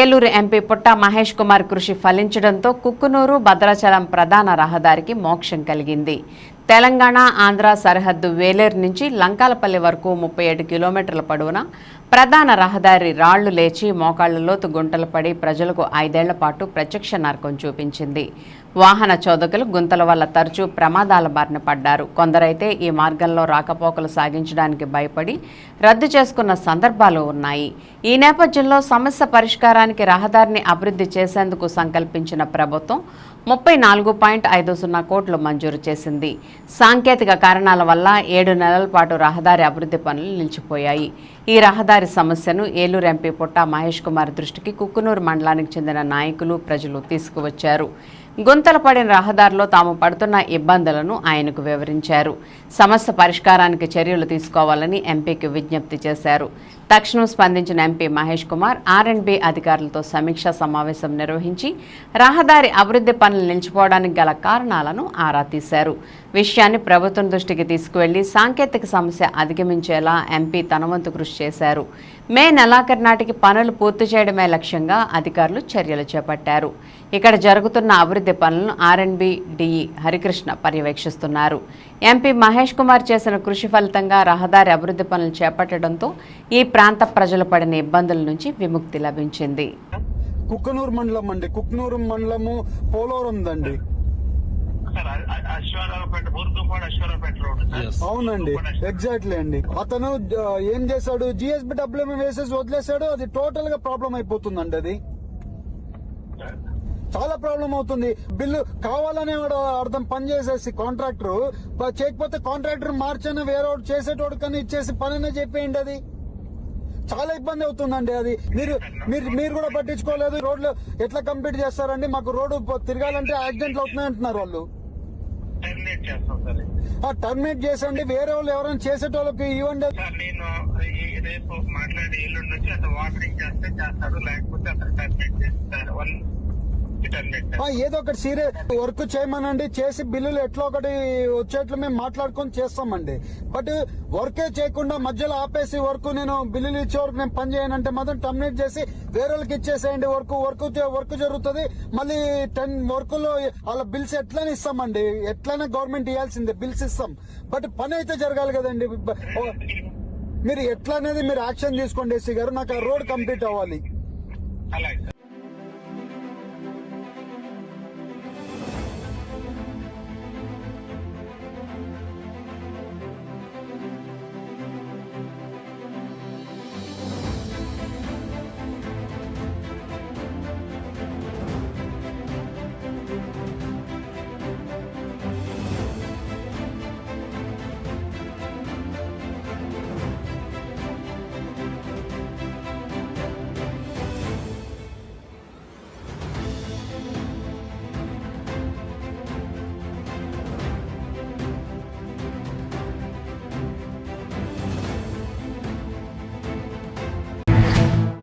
Eluru MP పుట్ట మహేష్ కుమార్ కృషి ఫలించడంతో కుక్కునూరు భద్రాచలం ప్రధాన రహదారికి మోక్షం కలిగింది. తెలంగాణ ఆంధ్ర సరిహద్దు వేలేరు నుంచి లంకాలపల్లి వరకు ముప్పై ఏడు కిలోమీటర్ల పొడవున? ప్రధాన రహదారి రాళ్ళు లేచి మోకాళ్ళలోతు గుంటలు పడి ప్రజలకు ఐదేళ్ళ పాటు ప్రత్యక్ష నరకం చూపించింది. వాహన చోదకులు గుంతల వల్ల తరచూ ప్రమాదాల బారిన పడ్డారు. కొందరైతే ఈ మార్గంలో రాకపోకలు సాగించడానికి భయపడి రద్దు చేసుకున్న సందర్భాలు ఉన్నాయి. ఈ నేపథ్యంలో సమస్య పరిష్కారానికి రహదారిని అభివృద్ధి చేసేందుకు సంకల్పించిన ప్రభుత్వం ముప్పై నాలుగు పాయింట్ ఐదు సున్నా కోట్లు మంజూరు చేసింది. సాంకేతిక కారణాల వల్ల ఏడు నెలల పాటు రహదారి అభివృద్ధి పనులు నిలిచిపోయాయి. ఈ రహదారి సమస్యను ఏలూరు ఎంపీ పుట్ట మహేష్ కుమార్ దృష్టికి కుక్కునూరు మండలానికి చెందిన నాయకులు ప్రజలు తీసుకువచ్చారు. గుంతలు పడిన రహదారిలో తాము పడుతున్న ఇబ్బందులను ఆయనకు వివరించారు. సమస్య పరిష్కారానికి చర్యలు తీసుకోవాలని ఎంపీకి విజ్ఞప్తి చేశారు. తక్షణం స్పందించిన ఎంపీ మహేష్ కుమార్ ఆర్ఎండ్బి అధికారులతో సమీక్షా సమావేశం నిర్వహించి రహదారి అభివృద్ధి పనులు నిలిచిపోవడానికి గల కారణాలను ఆరా తీశారు. విషయాన్ని ప్రభుత్వం దృష్టికి తీసుకువెళ్ళి సాంకేతిక సమస్య అధిగమించేలా ఎంపీ తనవంతు కృషి చేశారు. మే నెలాఖరు నాటికి పనులు పూర్తి చేయడమే లక్ష్యంగా అధికారులు చర్యలు చేపట్టారు. ఇక్కడ జరుగుతున్న అభివృద్ధి పనులను ఆర్ఎన్బి డిఈ హరికృష్ణ పర్యవేక్షిస్తున్నారు. ఎంపీ మహేష్ కుమార్ చేసిన కృషి ఫలితంగా రహదారి అభివృద్ధి పనులు చేపట్టడంతో ఈ ప్రాంత ప్రజలు పడిన ఇబ్బందుల నుంచి విముక్తి లభించింది. కుక్కనూరు మండలం అండి. కుక్నూరు మండలము పోలవరం ఉందండి. అవునండి. ఎగ్జాక్ట్లీ అండి. అతను ఏం చేశాడు? జిఎస్బి డబ్బులు వేసేసి వదిలేశాడు. అది టోటల్గా ప్రాబ్లం అయిపోతుందండి అది. చాలా ప్రాబ్లం అవుతుంది. బిల్లు కావాలనే వాడు అర్థం పని చేసేసి కాంట్రాక్టర్ చేయకపోతే కాంట్రాక్టర్ మార్చైనా వేరే వాడు చేసేటోడు కానీ ఇచ్చేసి పనైనా చెప్పేయండి అది. చాలా ఇబ్బంది అవుతుందండి అది. మీరు మీరు మీరు కూడా పట్టించుకోలేదు. రోడ్లు ఎట్లా కంప్లీట్ చేస్తారండి? మాకు రోడ్డు తిరగాలంటే యాక్సిడెంట్లు అవుతున్నాయి అంటున్నారు వాళ్ళు. టెర్మినేట్ చేస్తాం సార్. ఆ టర్మినేట్ చేసండి. వేరే వాళ్ళు ఎవరైనా చేసేటోళ్ళకి ఇవ్వండి. సార్ నేను ఈ- రేపు మాట్లాడి ఎల్లుండి నుంచి అతను వాటరింగ్ చేస్తే చేస్తాడు లేకపోతే అతను టర్మినేట్ చేస్తారు వన్ ఏదో ఒకటి సీరియస్ వర్క్ చేయమనండి చేసి బిల్లులు ఎట్లా ఒకటి వచ్చేట్లు మేము మాట్లాడుకొని చేస్తామండి. బట్ వర్కే చేయకుండా మధ్యలో ఆపేసి వర్క్ నేను బిల్లులు ఇచ్చే వరకు నేను పని చేయనంటే మాత్రం టర్మినేట్ చేసి వేరే వాళ్ళకి ఇచ్చేసేయండి వర్క్ వర్క్ వర్క్ జరుగుతుంది. మళ్ళీ టెన్ వర్క్లో వాళ్ళ బిల్స్ ఎట్లనే ఇస్తామండి? ఎట్లైనా గవర్నమెంట్ ఇవ్వాల్సిందే బిల్స్ ఇస్తాం. బట్ పని అయితే జరగాలి కదండి. మీరు ఎట్లా అనేది మీరు యాక్షన్ తీసుకోండి ఎస్సీ గారు. నాకు ఆ రోడ్ కంప్లీట్ అవ్వాలి.